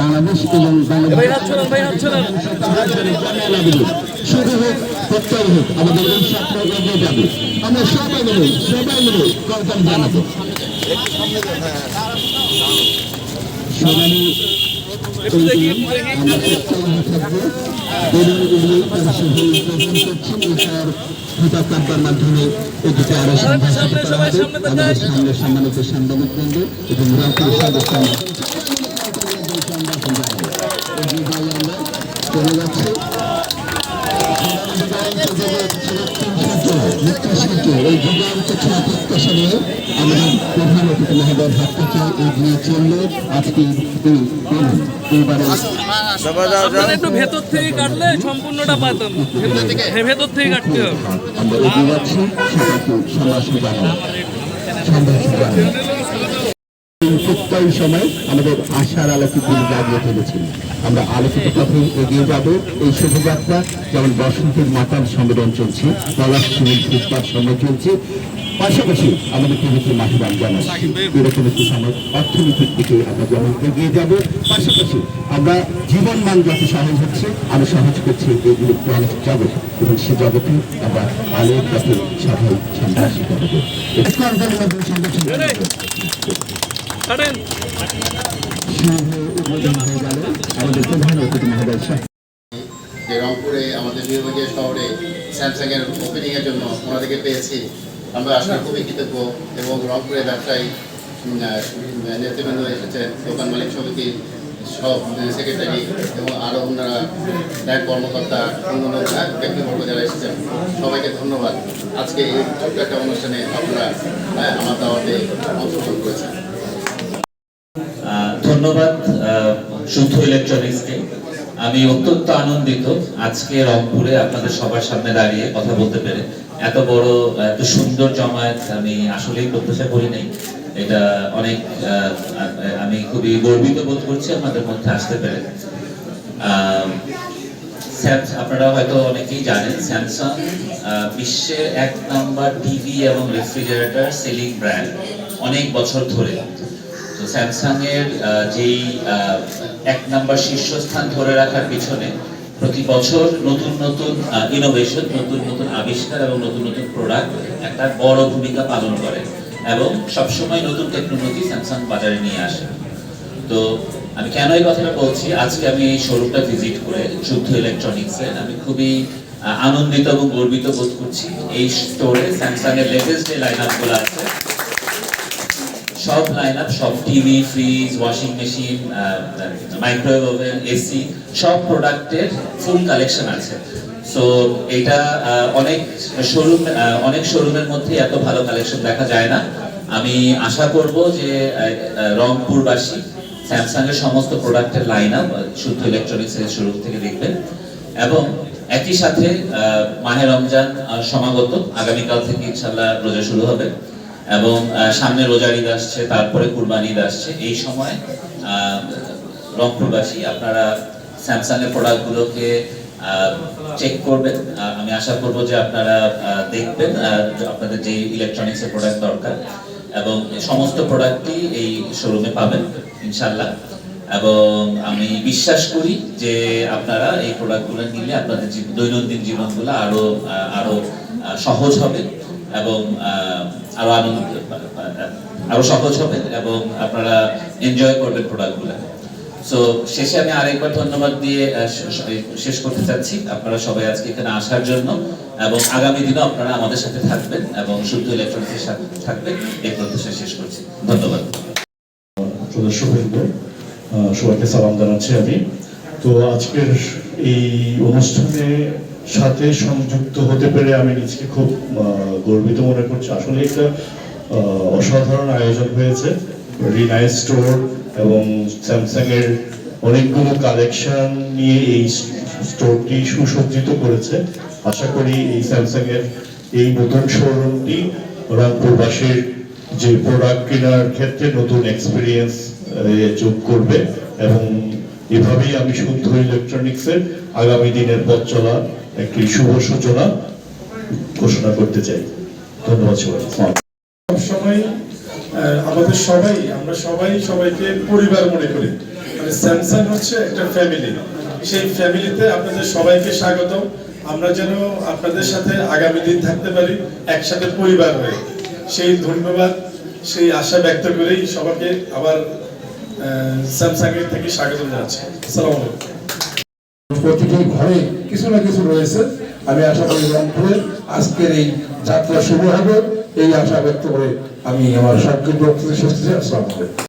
বাংলাদেশ এবং শুরু হোক প্রত্যয় হোক আমাদের এই স্বপ্ন এগিয়ে যাবে। আমরা সবাই মিলে সবাই মিলে কলকাতা জানাব। সোনালী মাধ্যমে এটিকে আরও সম্মানিত সাংবাদিক বৃন্দ এবং ভেতর থেকে কাটলে সম্পূর্ণটা পাতাম হ্যাঁ ভেতর থেকে কাটতে হবে। আমরা এগিয়ে সম্ভাষণ এই সময় আমাদের আশার আলোকে দিন জাগিয়ে ফেলেছিল আমরা আলোকিত পথে এগিয়ে যাব। এই শোভাযাত্রা যেমন বসন্তের মাতার সম্মেলন চলছে পলাশ ফুটপাত সময় চলছে, পাশাপাশি আমাদের পবিত্র মাহে রমজান আসছে এরকম একটি সময় অর্থনীতির দিকে আমরা যেমন এগিয়ে যাব, পাশাপাশি আমরা জীবন মান যত সহজ হচ্ছে, আরও সহজ করছে এই ইলেকট্রনিক জগৎ। এবং সে জগতে আমরা আলোর পথে সবাই সন্ত্রাসী করব সংগঠন সাহেব যে রংপুরে আমাদের বিভাগীয় শহরে স্যামসাংয়ের ওপেনিংয়ের জন্য ওনাদেরকে পেয়েছি। আমরা আসলে খুবই কৃতজ্ঞ এবং রংপুরের ব্যবসায়ী নেতৃবৃন্দ এসেছেন, দোকান মালিক সমিতির সব সেক্রেটারি এবং আরও ওনারা ব্যাংক কর্মকর্তা, অন্যান্য ব্যক্তিবর্গ যারা এসেছেন, সবাইকে ধন্যবাদ। আজকে এই ছোট্ট একটা অনুষ্ঠানে আপনারা আমার দাওয়াতে অংশগ্রহণ করেছেন। ধন্যবাদ শুদ্ধ ইলেকট্রনিক্সকে আমি অত্যন্ত আনন্দিত আজকে রংপুরে আপনাদের সবার সামনে দাঁড়িয়ে কথা বলতে পেরে। এত বড়, এত সুন্দর জমায়েত আমি আসলেই প্রত্যাশা করি নাই। এটা অনেক আমি খুবই গর্বিত বোধ করছি আপনাদের মধ্যে আসতে পেরে। আপনারা হয়তো অনেকেই জানেন, স্যামসাং বিশ্বের এক নাম্বার টিভি এবং রেফ্রিজারেটর সেলিং ব্র্যান্ড। অনেক বছর ধরে। তো স্যামসাং এর আহ, যেই এক নাম্বার শীর্ষস্থান ধরে রাখার পিছনে প্রতি বছর নতুন নতুন ইনোভেশন নতুন নতুন আবিষ্কার এবং নতুন নতুন প্রোডাক্ট একটা বড় ভূমিকা পালন করে এবং সবসময় নতুন টেকনোলজি স্যামসাং বাজারে নিয়ে আসে। তো আমি কেন এই কথাটা বলছি? আজকে আমি এই শোরুমটা ভিজিট করে যুদ্ধ ইলেকট্রনিক্সে আমি খুবই আনন্দিত এবং গর্বিত বোধ করছি। এই স্টোরে স্যামসাং এর লেটেস্ট যে লাইন আপগুলো আছে সব লাইন আপ সব TV fridge washing machine microwave oven AC সব প্রোডাক্টের ফুল কালেকশন আছে। সো এটা অনেক শোরুম অনেক শোরুমের মধ্যে এত ভালো কালেকশন দেখা যায় না। আমি আশা করব যে রংপুরবাসী স্যামসাং এর সমস্ত প্রোডাক্টের লাইন আপ শুদ্ধ ইলেকট্রনিক্স এর শুরু থেকে দেখবেন। এবং একই সাথে মাহে রমজান সমাগত। আগামীকাল থেকে ইনশাল্লাহ রোজা শুরু হবে। এবং সামনে রোজার ঈদ আসছে তারপরে কুরবানি ঈদ আসছে। এই সময় রংপুরবাসী আপনারা স্যামসাং এর প্রোডাক্টগুলোকে চেক করবেন। আমি আশা করব যে আপনারা দেখবেন আপনাদের যে ইলেকট্রনিক্স এর প্রোডাক্ট দরকার। এবং সমস্ত প্রোডাক্টই এই শোরুমে পাবেন ইনশাল্লাহ এবং আমি বিশ্বাস করি যে আপনারা এই প্রোডাক্টগুলো নিলে আপনাদের দৈনন্দিন জীবনগুলো আরও আহ, আরও আহ, সহজ হবে। এবং আহ, আরও সহজ হবে এবং আপনারা এনজয় করবেন প্রোডাক্টগুলো সো শেষে আমি আরেকবার ধন্যবাদ দিয়ে শেষ করতে চাচ্ছি। আপনারা সবাই আজকে এখানে আসার জন্য এবং আগামী আপনারা আমাদের সাথে থাকবেন এবং শুদ্ধ ইলেকট্রনিক্সের সাথে থাকবেন। এই প্রত্যাশা শেষ করছি। ধন্যবাদ। সবাইকে সালাম জানাচ্ছি আমি। তো আজকের এই অনুষ্ঠানে সাথে সংযুক্ত হতে পেরে আমি নিজেকে খুব গর্বিত মনে করছি। আসলে একটা অসাধারণ আয়োজন হয়েছে। রিনাই স্টোর এবং স্যামসাং এর অনেকগুলো কালেকশন নিয়ে এই স্টোরটি সুসজ্জিত করেছে। আশা করি এই স্যামসাং এর এই নতুন শোরুমটি রংপুরবাসীর যে প্রোডাক্ট কেনার ক্ষেত্রে নতুন এক্সপিরিয়েন্স যোগ করবে এবং এভাবেই আমি শুদ্ধ ইলেকট্রনিক্সের আগামী দিনের পথ চলা একটি শুভ সূচনা ঘোষণা করতে চাই। ধন্যবাদ সবাই সবসময় আমাদের সবাই, আমরা সবাই সবাইকে পরিবার মনে করি। মানে স্যামসাং হচ্ছে একটা ফ্যামিলি সেই ফ্যামিলিতে আপনাদের সবাইকে স্বাগত আমরা যেন আপনাদের সাথে আগামী দিন থাকতে পারি, একসাথে পরিবার হয়ে। সেই ধন্যবাদ, সেই আশা ব্যক্ত করেই সবাইকে আবার স্যামসাং এর থেকে স্বাগত জানাচ্ছি। আসসালামু প্রতিটি ঘরে কিছু না কিছু রয়েছে। আমি আশা করি রংপুরে আজকের এই যাত্রা শুরু হবে। এই আশা ব্যক্ত করে আমি আমার সবকে বক্তব্য শেষ করছি।